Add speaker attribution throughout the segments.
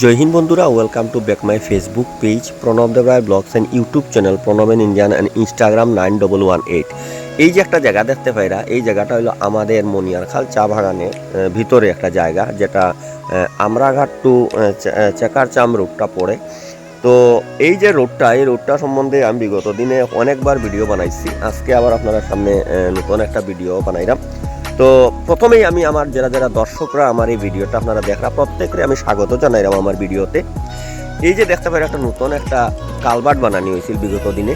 Speaker 1: জয় হিন্দ বন্ধুরা welcome to back my Facebook page Pranab Dev Roy blogs and YouTube channel Pranab N Indian and Instagram nine double one eight এই যে একটা জায়গা দেখতে পাইরা এই জায়গাটা হলো আমাদের মনিয়ারখাল চা বাগানের ভিতরে একটা জায়গা, যেটা আমরাঘাট টু চেকার চাম রোডটা পড়ে। তো এই যে রোডটা এই রোডটা সম্বন্ধে আমি বিগত দিনে অনেকবার ভিডিও বানাইছি। আজকে আবার আপনারা সামনে নতুন একটা ভিডিও বানাইলাম। তো প্রথমেই আমি আমার যারা যারা দর্শকরা আমার এই ভিডিওটা আপনারা দেখা প্রত্যেকরে আমি স্বাগত জানাইলাম আমার ভিডিওতে এই যে দেখতে পাই একটা নতুন একটা কালভার্ট বানানি হয়েছিল বিগত দিনে।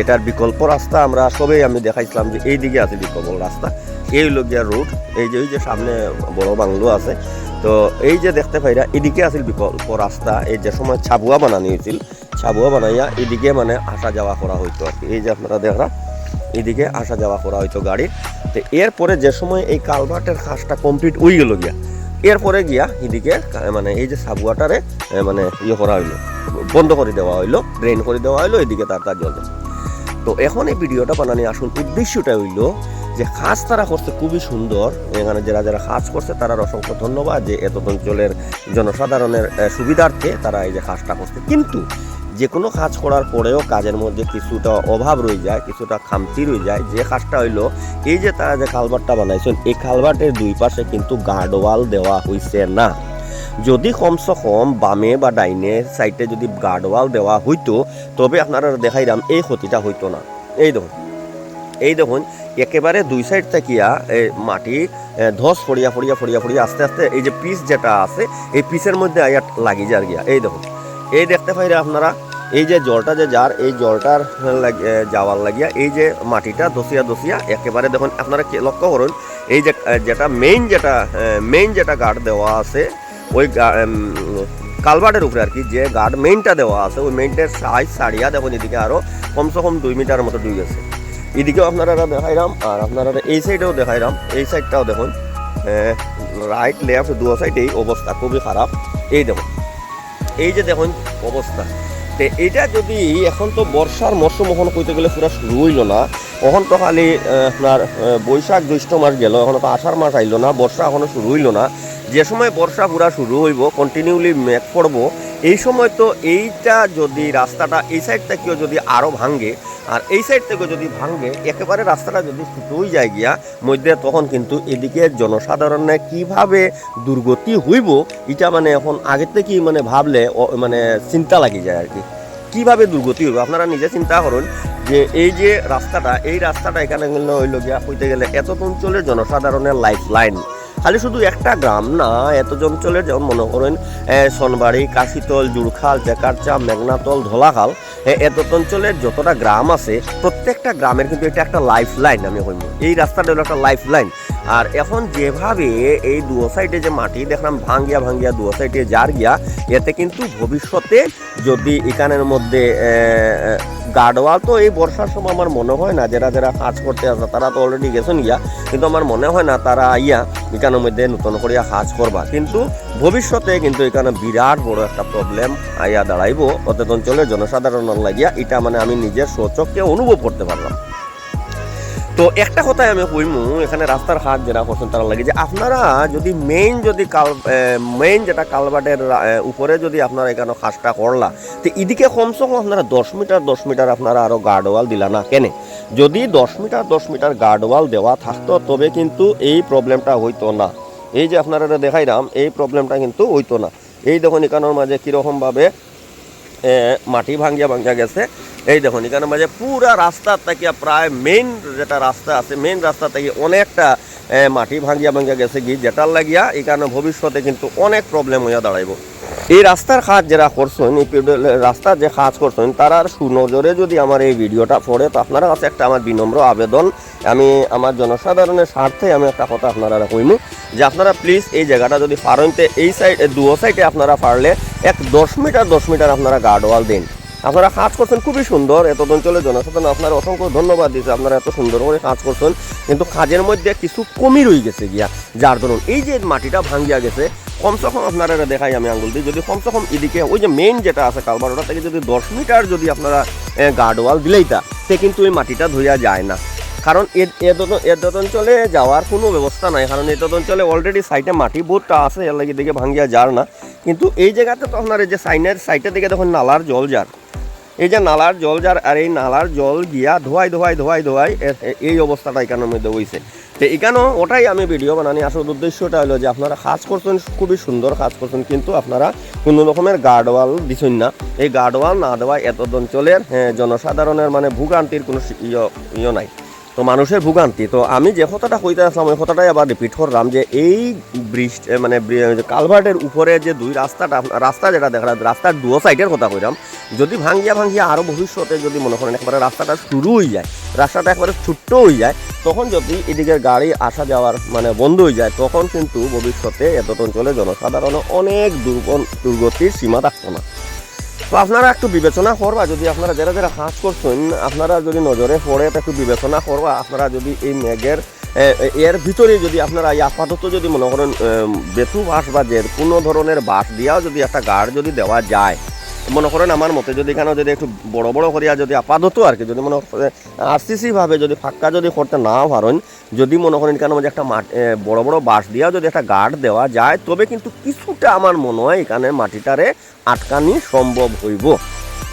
Speaker 1: এটার বিকল্প রাস্তা আমরা সবেই আমি দেখাইছিলাম যে এই দিকে আছে বিকল্প রাস্তা। এই হলো গিয়া রোড এই যে ওই যে সামনে বড় বাংলো আছে। তো এই যে দেখতে পাইরা, এদিকে আছিল বিকল্প রাস্তা। এই যে সময় ছাবুয়া বানানি হয়েছিল ছাবুয়া বানাইয়া এদিকে মানে আসা যাওয়া করা হইতো আর কি। এই যে আপনারা দেখরা, এদিকে আসা যাওয়া করা হইতো গাড়ির তো এরপরে যে সময় এই কালভার্টের কাজটা কমপ্লিট হয়ে গেল গিয়া, এরপরে গিয়া এদিকে মানে এই যে সাবুয়াটারে মানে ইয়ে করা হইল, বন্ধ করে দেওয়া হইল ড্রেন করে দেওয়া হইল, এদিকে তার তার জল তো এখন এই ভিডিওটা বানানি আসল উদ্দেশ্যটা হইল যে কাজ তারা করছে খুবই সুন্দর। এখানে যারা যারা কাজ করছে তারা অসংখ্য ধন্যবাদ যে এত অঞ্চলের জনসাধারণের সুবিধার্থে তারা এই যে কাজটা করছে। কিন্তু যে কোনো কাজ করার পরেও কাজের মধ্যে কিছুটা অভাব রয়ে যায়, কিছুটা খামতি রয়ে যায়। যে কাজটা হইল, এই যে তারা যে কালভার্টটা বানাইছেন, এই কালভার্টের দুই পাশে কিন্তু গার্ডওয়াল দেওয়া হইছে না। যদি কমসে কম বামে বা ডাইনে সাইডে যদি গার্ডওয়াল দেওয়া হইতো, তবে আপনারা দেখাইলাম, এই ক্ষতিটা হইতো না। এই দেখুন। এই দেখুন, একেবারে দুই সাইড থাকিয়া এই মাটি ধস ফড়িয়া ফড়িয়া ফড়িয়া ফড়িয়া আস্তে আস্তে এই যে পিস যেটা আছে, এই পিসের মধ্যে আইয়া লাগি যার গিয়া। এই দেখুন, এই দেখতে পাইরা আপনারা, এই যে জলটা যে যার, এই জলটার যাওয়ার লাগিয়া এই যে মাটিটা দসিয়া দসিয়া একেবারে দেখুন, আপনারা লক্ষ্য করুন, এই যে যেটা মেইন যেটা মেইন যেটা গার্ড দেওয়া আছে, ওই কালভার্টের উপরে আর কি, যে গার্ড মেইনটা দেওয়া আছে, ওই মেইনটার সাইজ সারিয়া দেখুন এদিকে আরও কমসে কম দুই মিটার মতো ডুবে গেছে। এদিকেও আপনারা দেখাইলাম, আর আপনারা এই সাইডেও দেখাইলাম, এই সাইডটাও দেখুন। রাইট লেফট দু সাইডেই অবস্থা খুবই খারাপ। এই দেখুন, এই যে দেখুন অবস্থা। তে এটা যদি এখন তো বর্ষার মরশুম, এখন কইতে গেলে পুরো শুরু হইল না। এখন তো খালি আপনার বৈশাখ, জ্যৈষ্ঠ মাস গেল, এখন তো আষাঢ় মাস আইলো না, বর্ষা এখনও শুরু হইল না। যে সময় বর্ষা পুরা শুরু হইব কন্টিনিউলি মেঘ পড়ব এই সময় তো এইটা যদি রাস্তাটা, এই সাইডটা থেকেও যদি আরও ভাঙ্গে আর এই সাইড থেকে যদি ভাঙ্গে একেবারে রাস্তাটা যদি ছুটোই যায় গিয়া, মধ্যে তখন কিন্তু এদিকে জনসাধারণে কীভাবে দুর্গতি হইব, এটা মানে এখন আগের থেকেই মানে ভাবলে মানে চিন্তা লাগি যায় আর কি। কীভাবে দুর্গতি হইব? আপনারা নিজে চিন্তা করুন যে এই যে রাস্তাটা, এই রাস্তাটা এখানে হইল গিয়া, হইতে গেলে এত অঞ্চলের জনসাধারণের লাইফ লাইন খালি শুধু একটা গ্রাম না এত অঞ্চলের যেমন মনে করেন সনবাড়ি, কাশিতল, জুড়খাল, চেকারচা, মেঘনাতল, ধোলাখাল। এত অঞ্চলের যতটা গ্রাম আছে, প্রত্যেকটা গ্রামের কিন্তু এটা একটা লাইফ লাইন আমি কইব। এই রাস্তাটা হলো একটা লাইফ লাইন আর এখন যেভাবে এই দুও সাইডে যে মাটি দেখলাম, ভাঙ্গিয়া ভাঙ্গিয়া দুও সাইডে যার গিয়া, এতে কিন্তু ভবিষ্যতে যদি এখানের মধ্যে গার্ডওয়াল তো এই বর্ষার সময় আমার মনে হয় না, যারা যারা কাজ করতে আসে তারা তো অলরেডি গেছেন গিয়া, কিন্তু আমার মনে হয় না তারা আইয়া এখানের মধ্যে নতুন করিয়া কাজ করবা। কিন্তু ভবিষ্যতে কিন্তু এখানে বিরাট বড় একটা প্রবলেম আইয়া দাঁড়াইব। অত অঞ্চলের জনসাধারণ লাগিয়া, এটা মানে আমি নিজের সচককে অনুভব করতে পারলাম। তো একটা কথাই আমি কইমু, এখানে রাস্তার হাট যেটা করছেন তারা লাগে যে আপনারা যদি মেইন যদি কাল মেইন যেটা কালভার্টের উপরে যদি আপনারা এখানে কাজটা করলা, তো এদিকে কমসে কম আপনারা দশ মিটার দশ মিটার আপনারা আরও গার্ডওয়াল দিলা না, কেন? যদি দশ মিটার দশ মিটার গার্ডওয়াল দেওয়া থাকতো, তবে কিন্তু এই প্রবলেমটা হইতো না। এই যে আপনারা দেখাইলাম, এই প্রবলেমটা কিন্তু হইতো না। এই দেখুন এখানোর মাঝে কীরকমভাবে মাটি ভাঙ্গিয়া ভাঙ্গিয়া গেছে। এই দেখুন, এখানে মাঝে পুরা রাস্তা থেকে প্রায় মেইন যেটা রাস্তা আছে মেইন রাস্তা থেকে অনেকটা মাটি ভাঙ্গিয়া ভাঙ্গিয়া গেছে গিয়ে, যেটার লাগিয়া এখানে ভবিষ্যতে কিন্তু অনেক প্রবলেম হইয়া দাঁড়াইব। এই রাস্তার কাজ যারা করছেন, এই রাস্তার যে কাজ করছেন, তারা সুনজরে যদি আমার এই ভিডিওটা পড়ে, তো আপনারা কাছে একটা আমার বিনম্র আবেদন। আমি আমার জনসাধারণের স্বার্থে আমি একটা কথা আপনারা কইমু যে আপনারা প্লিজ এই জায়গাটা যদি পারেনতে এই সাইড দুও সাইডে আপনারা পারলে এক দশ মিটার দশ মিটার আপনারা গার্ডওয়াল দিন। আপনারা কাজ করছেন খুবই সুন্দর এত অঞ্চলের জনসাধারণ আপনারা অসংখ্য ধন্যবাদ দিচ্ছে আপনারা এত সুন্দর করে কাজ করছেন, কিন্তু কাজের মধ্যে কিছু কমই রয়ে গেছে গিয়া। যার ধরুন এই যে মাটিটা ভাঙ্গিয়া গেছে কমসে কম আপনারা এটা দেখাই আমি আঙ্গুল দিই। যদি কমসে কম এদিকে ওই যে মেইন যেটা আছে কালবার ওটা থেকে যদি দশ মিটার যদি আপনারা গার্ডওয়াল দিলেই তা, সে কিন্তু ওই মাটিটা ধুইয়া যায় না। কারণ এদত অঞ্চলে যাওয়ার কোনো ব্যবস্থা নাই, কারণ এদত অঞ্চলে অলরেডি সাইডে মাটি বহুতটা আছে, এর লাগে দিকে ভাঙ্গিয়া যার না। কিন্তু এই জায়গাতে তো আপনার যে সাইনের সাইডের দিকে দেখুন নালার জল যার এই যে নালার জল যার আর এই নালার জল গিয়া ধোয়াই ধোয়াই ধোয়াই ধোয়াই এই অবস্থাটা এখানের মধ্যে হয়েছে তো এখানেও ওটাই আমি ভিডিও বানানি। আসল উদ্দেশ্যটা হলো যে আপনারা কাজ করছেন খুবই সুন্দর কাজ করছেন কিন্তু আপনারা কোনো রকমের গার্ডওয়াল দিছেন না। এই গার্ডওয়াল না দেওয়া এত অঞ্চলের হ্যাঁ, জনসাধারণের মানে ভোগান্তির কোনো ইয়ে নাই। তো মানুষের ভোগান্তি। তো আমি যে কথাটা কইতে আসলাম, ওই কথাটাই আবার রিপিট করলাম যে এই ব্রিজ মানে কালভার্টের উপরে যে দুই রাস্তাটা, রাস্তা যেটা দেখা রাস্তার দুও সাইডের কথা কইলাম, যদি ভাঙ্গিয়া ভাঙ্গিয়া আরও ভবিষ্যতে যদি মনে করেন একবারে রাস্তাটা শুরু হয়ে যায়, রাস্তাটা একবারে ছোট্ট হয়ে যায়, তখন যদি এদিকের গাড়ি আসা যাওয়ার মানে বন্ধ হয়ে যায়, তখন কিন্তু ভবিষ্যতে এত অঞ্চলে জনসাধারণ অনেক দুর্গতির সীমা থাকতো না। তো আপনারা একটু বিবেচনা করবা, যদি আপনারা যারা যারা কাজ করছেন, আপনারা যদি নজরে পড়ে একটু বিবেচনা করবা, আপনারা যদি এই মেঘের এর ভিতরে যদি আপনারা এই আপাতত যদি মনে করেন বেতু বাঁশ বা যে কোনো ধরনের বাঁশ দিয়াও যদি একটা গাড় যদি দেওয়া যায় মনে করেন আমার মতে, যদি এখানে যদি একটু বড় বড় করিয়া যদি আপাতত আর কি, যদি মনে করেন আরসিসি ভাবে যদি ফাঁকা যদি করতে না পারেন, যদি মনে করেন কেন যে একটা মাঠ বড় বড় বাঁশ দিয়াও যদি একটা গার্ড দেওয়া যায়, তবে কিন্তু কিছুটা আমার মনে হয় এখানে মাটিটারে আটকানি সম্ভব হইব।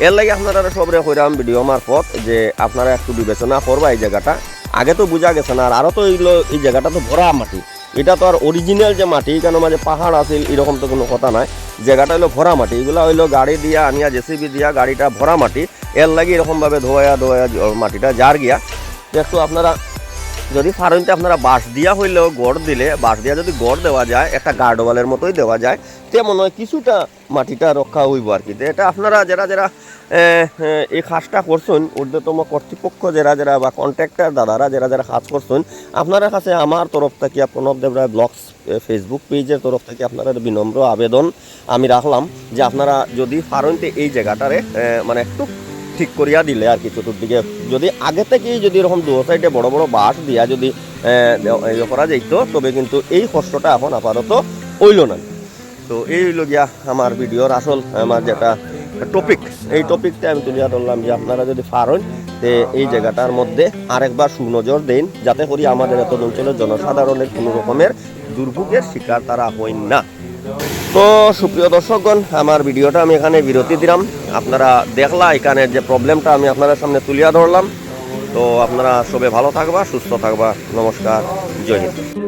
Speaker 1: এর লাগে আপনারা সবরে হইরাম ভিডিও মারফত যে আপনারা একটু বিবেচনা করবা এই জায়গাটা। আগে তো বোঝা গেছে না, আর আরও তো এইগুলো এই জায়গাটা তো ভরা মাটি। এটা তো আর অরিজিনাল যে মাটি কেন মাঝে পাহাড় আছে এরকম তো কোনো কথা নাই। জায়গাটা হলো ভরা মাটি, এগুলো হইল গাড়ি দিয়া আনিয়া, জেসিবি দিয়া গাড়িটা ভরা মাটি। এর লাগে এরকমভাবে ধোয়া ধোয়া মাটিটা জার গিয়া। দেখো আপনারা যদি ফারুনতে আপনারা বাঁশ দিয়া হইলেও গড় দিলে, বাঁশ দিয়া যদি গড় দেওয়া যায়, একটা গার্ডওয়ালের মতোই দেওয়া যায়, তেমন হয় কিছুটা মাটিটা রক্ষা হইব আর কি। এটা আপনারা যারা যারা এই কাজটা করছেন, ঊর্ধ্বতম কর্তৃপক্ষ যারা যারা বা কন্ট্রাক্টর দাদারা যারা যারা কাজ করছেন, আপনারা কাছে আমার তরফ থেকে, প্রণব দেবরায় ব্লগস ফেসবুক পেজের তরফ থেকে আপনারা বিনম্র আবেদন আমি রাখলাম যে আপনারা যদি ফারুনতে এই জায়গাটারে মানে একটু ঠিক করিয়া দিলে আর কি চতুর্দিকে। যদি আগে থেকেই যদি এরকম দু সাইডে বড় বড় বাঁশ দিয়া যদি ইয়ে করা যাইতো, তবে কিন্তু এই কষ্টটা এখন আপাতত হইল না। তো এই হইল গিয়া আমার ভিডিওর আসল, আমার যেটা টপিক এই টপিকটা আমি তুলিয়া ধরলাম যে আপনারা যদি পারেন তে এই জায়গাটার মধ্যে আরেকবার সুনজর দেন, যাতে করি আমাদের এত অঞ্চলের জনসাধারণের কোনো রকমের দুর্ভোগের শিকার তারা হইন না। তো সুপ্রিয় দর্শকগণ, আমার ভিডিওটা আমি এখানে বিরতি দিলাম। আপনারা দেখলা, এখানে যে প্রবলেমটা আমি আপনাদের সামনে তুলিয়া ধরলাম। তো আপনারা সবে ভালো থাকবা, সুস্থ থাকবা। নমস্কার, জয় হিন্দ।